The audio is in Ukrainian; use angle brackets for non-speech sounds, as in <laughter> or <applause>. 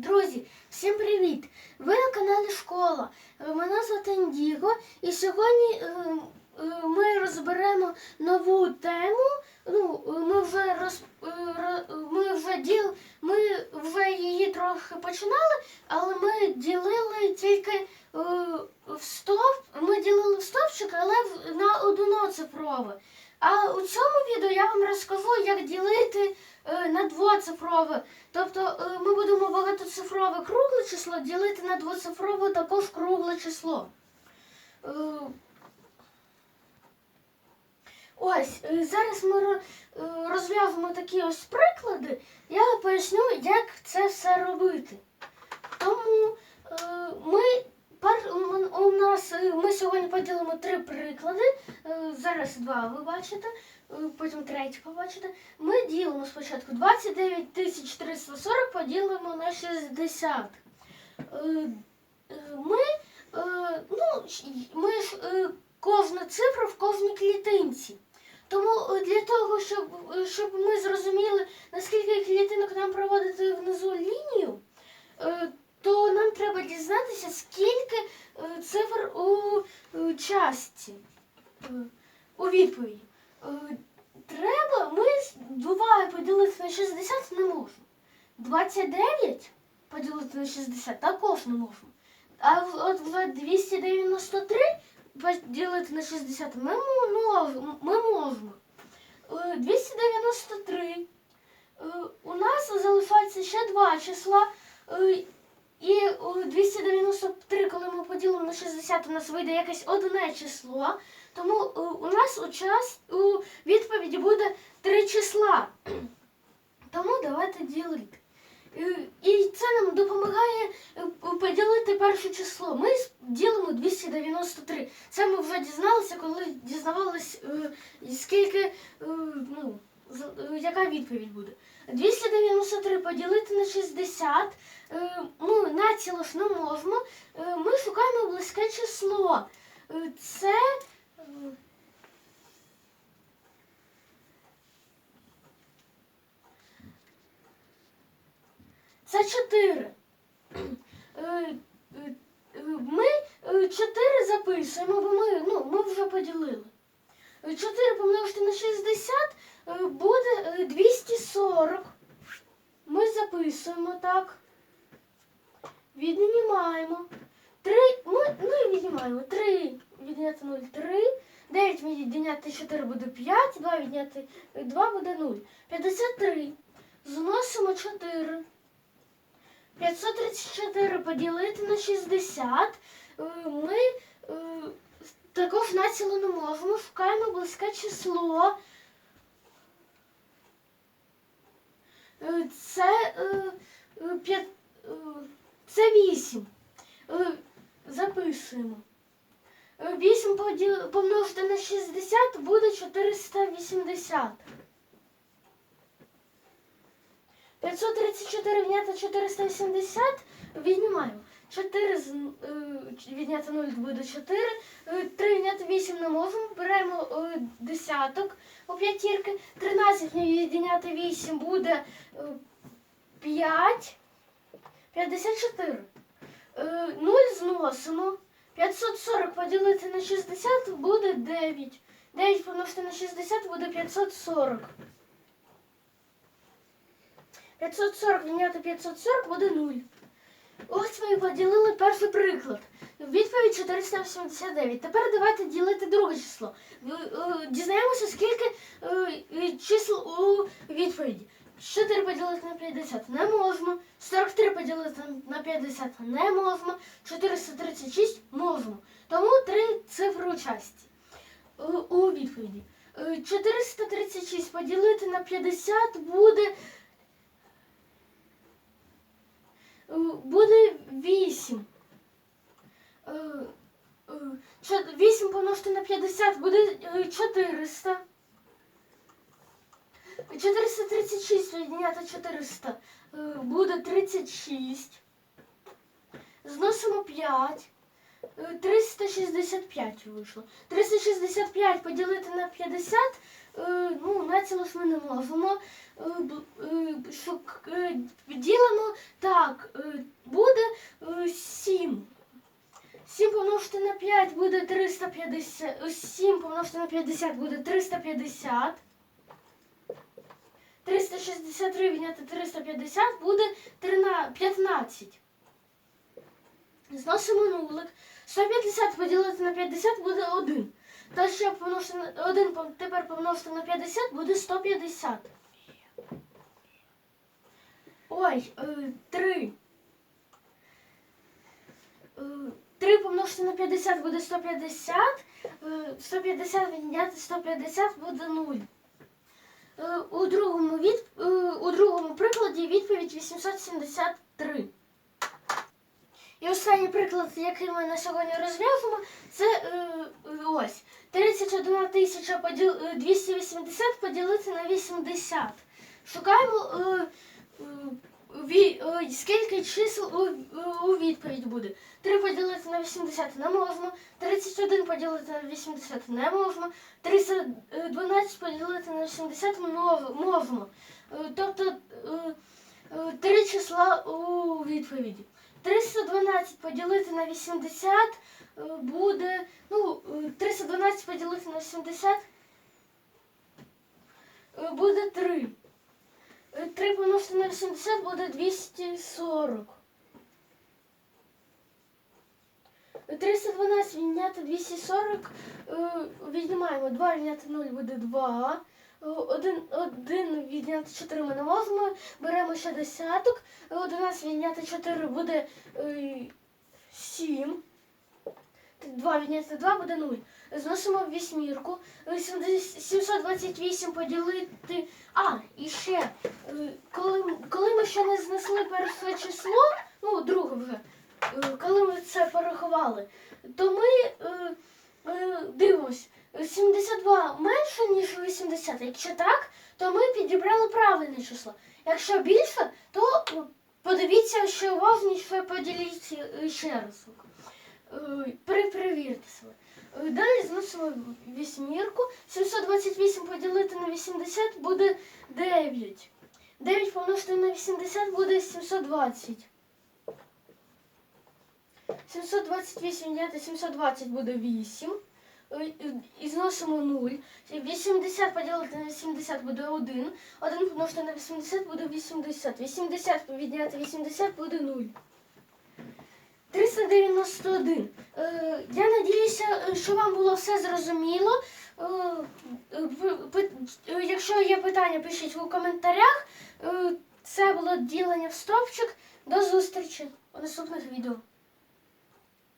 Друзі, всім привіт! Ви на каналі Школа. Мене звати Індіго, і сьогодні е, е, ми розберемо нову тему. Ну, ми вже роз, е, ми вже діл, ми вже її трохи починали, але ми ділили тільки в стовп. Ми ділили в стовпчик, але на одноцифрове. А у цьому відео я вам розкажу, як ділити е, на двоцифрове. Тобто е, ми будемо багатоцифрове кругле число ділити на двоцифрове також кругле число. Е, Ось, зараз ми ро- розв'яжемо такі ось приклади. Я поясню, як це все робити. Тому ми, у- нас, е, ми сьогодні поділимо три приклади. Е, Зараз два ви бачите, е, потім третій побачите. Ми ділимо спочатку 29 340 поділимо на 60. Е, е, Ми, ну, ми е, кожну в кожній клітинці. Тому для того, щоб, щоб ми зрозуміли, наскільки клітинок нам проводити внизу лінію, то нам треба дізнатися, скільки е, частці, е, у відповіді. Е, Треба, ми буває поділити на 60 не можемо. 29 поділити на 60 також не можемо. А от вже 293 поділити на 60 ми, мо- ми можемо. Е, 293. Е, У нас залишається ще два числа. 50 у нас вийде якесь одне число, тому е, у нас у час у відповіді буде три числа. <clears throat> Тому давайте ділити. Е, і це нам допомагає е, поділити перше число. Ми ділимо 293. Це ми вже дізналися, коли дізнавалися, скільки, ну, яка відповідь буде. 293 поділити на 60. ну, ж не. Е, Ми шукаємо близьке число. Е, Це. е, Це 4. Ми 4 записуємо, бо ми, ну, ми вже поділили. 4 помножити на 60 е, буде е, 240. Ми записуємо так. Віднімаємо. 3, ми, ну і віднімаємо. 3 відняти 0, 3. 9 відняти 4 буде 5, 2 відняти 2 буде 0. 53. Зносимо 4. 534 поділити на 60. Е, Ми е, також націло не можемо. Шукаємо близьке число. Е, Це, е, е, п'ят- е, це 8. Записуємо. Е, 8 поділ- помножити на 60 буде 480. 534 відняти 480 віднімаємо. 4 е, відняти 0 буде 4. 3 відняти 8 не можемо. Беремо е, десяток у п'ятірки. 13 відняти 8 буде е, 5. 54. Е, 0 зносимо. 540 поділити на 60 буде 9. 9 помножити на 60 буде 540. 540 відняти 540 буде 0. Ось ми і поділили перший приклад. Відповідь 489. Тепер давайте ділити друге число. Е, Дізнаємося, скільки е, е, чисел у відповіді. 4 поділити на 50 не можемо. 43 поділити на 50 не можемо. 436 можемо. Тому три цифри у часті. Е, У відповіді. Е, 436 поділити на 50 буде Е, буде 8. 8 помножити на 50 буде е, 400. 436 відняти 400 е, буде 36. Зносимо 5. е, 365 вийшло. 365 поділити на 50, е, ну, націлось ми не можемо. Ділимо так, е, буде е, 7. 7 помножити на 5 буде 350. е, 7 помножити на 50 буде 350. 363 відняти 350 буде 15. Зносимо нулик. 150 поділити на 50 буде 1. Та ще помножити на 1 тепер помножити на 50 буде 150. Ой, 3. 3 помножити на 50 буде 150. е, 150 відняти 150 буде 0. Е, У другому, від, е, у другому прикладі відповідь 873. І останній приклад, який ми на сьогодні розв'язуємо, це е, ось 31 тисяча поділ, е, 280 поділити на 80. Шукаємо скільки чисел у, у відповідь буде. 3 поділити на 80 не можна, 31 поділити на 80 не можна, 312 поділити на 80 можна. Е, Тобто е, е, три числа у відповіді. 312 поділити на 80 е, буде. Ну, е, 312 поділити на 80 е, буде 3. 3 помножити на 80 буде 240. 312 відняти 240, е, віднімаємо 2 відняти 0 буде 2. 1, 1 відняти 4 ми не можемо, беремо ще десяток. 11 відняти 4 буде е, 7. 2 відняти 2 буде 0. Зносимо вісьмірку. Е, 70 728 поділити. А, і ще, е, коли, коли ми ще не знесли перше число, ну, друге вже, е, коли ми це порахували, то ми е, е, дивимось, 72 менше, ніж 80. Якщо так, то ми підібрали правильне число. Якщо більше, то е, подивіться, що уважніше поділіть е, ще раз. Перепровірте себе. Далі зносимо вісьмірку. 728 поділити на 80 буде 9. 9 помножити на 80 буде 720. 728 відняти 720 буде 8. Е, І зносимо 0. 80 поділити на 80 буде 1. 1 помножити на 80 буде 80. 80 відняти 80 буде 0. 391. Е, я надіюся, що вам було все зрозуміло. Е, е, якщо є питання, пишіть у коментарях. Це було ділення в стовпчик. До зустрічі у наступних відео.